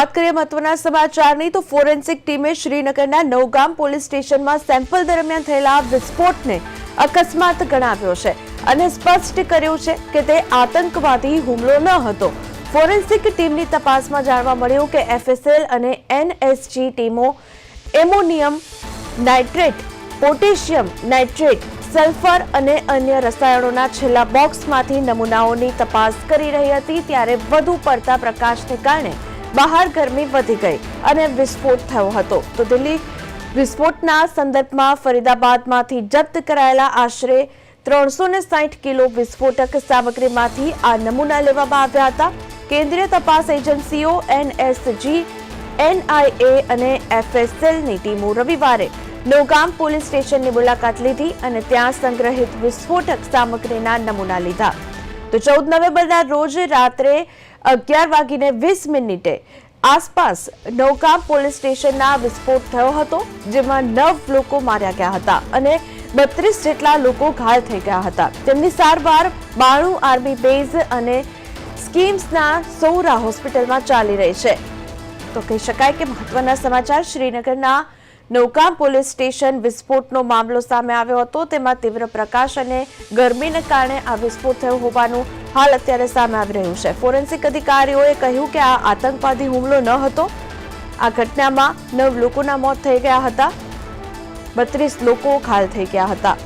વાત કરીએ મહત્વના સમાચારની, તો ફોરેન્સિક ટીમે શ્રીનગરના નવગામ પોલીસ સ્ટેશનમાં સેમ્પલ દરમિયાન થયેલા વિસ્ફોટને અકસ્માત ગણાવ્યો છે અને સ્પષ્ટ કર્યું છે કે તે આતંકવાદી હુમલો ન હતો. ફોરેન્સિક ટીમની તપાસમાં જાણવા મળ્યું કે એફએસએલ અને એનએસજી ટીમો ammonium nitrate, potassium nitrate, sulphur અને અન્ય રસાયણોના છેલ્લા બોક્સમાંથી નમૂનાઓની તપાસ કરી રહી હતી, ત્યારે વધુ પડતા પ્રકાશને કારણે બહાર ગરમી વધી ગઈ અને વિસ્ફોટ થયો હતો. તો દિલ્હી વિસ્ફોટના સંદર્ભમાં ફરીદાબાદમાંથી જપ્ત કરાયેલા આશરે ત્રણસો ને સાઠ કિલો વિસ્ફોટક સામગ્રીમાંથી આ નમૂના લેવામાં આવ્યા હતા. કેન્દ્રીય તપાસ એજન્સીઓ, એનએસજી, એનઆઈએ અને એફએસએલની ટીમો રવિવારે નોગામ પોલીસ સ્ટેશનની મુલાકાત લીધી અને ત્યાં સંગ્રહિત વિસ્ફોટક સામગ્રીના નમૂના લીધા. તો ચૌદ નવેમ્બરના રોજ રાત્રે અગિયાર વાગીને વીસ મિનિટે આસપાસ નૌકામ પોલીસ સ્ટેશનના વિસ્ફોટ થયો હતો, જેમાં નવ લોકો માર્યા ગયા હતા અને બત્રીસ જેટલા લોકો ઘાયલ થઈ ગયા હતા. તેમની સારવાર બાણું આર્મી બેઝ અને સ્કીમ્સના સૌરા હોસ્પિટલમાં ચાલી રહી છે. તો કહી શકાય કે મહત્વના સમાચાર, શ્રીનગરના નૌકામ પોલીસ સ્ટેશન વિસ્ફોટનો મામલો સામે આવ્યો હતો. તેમાં તીવ્ર પ્રકાશ અને ગરમીને કારણે આ વિસ્ફોટ થયો હોવાનું હાલ અત્યારે સામે આવી રહ્યું છે. ફોરેન્સિક અધિકારીઓએ કહ્યું કે આ આતંકવાદી હુમલો ન હતો. આ ઘટનામાં નવ લોકોના મોત થઈ ગયા હતા. બત્રીસ લોકો ઘાયલ થઈ ગયા હતા.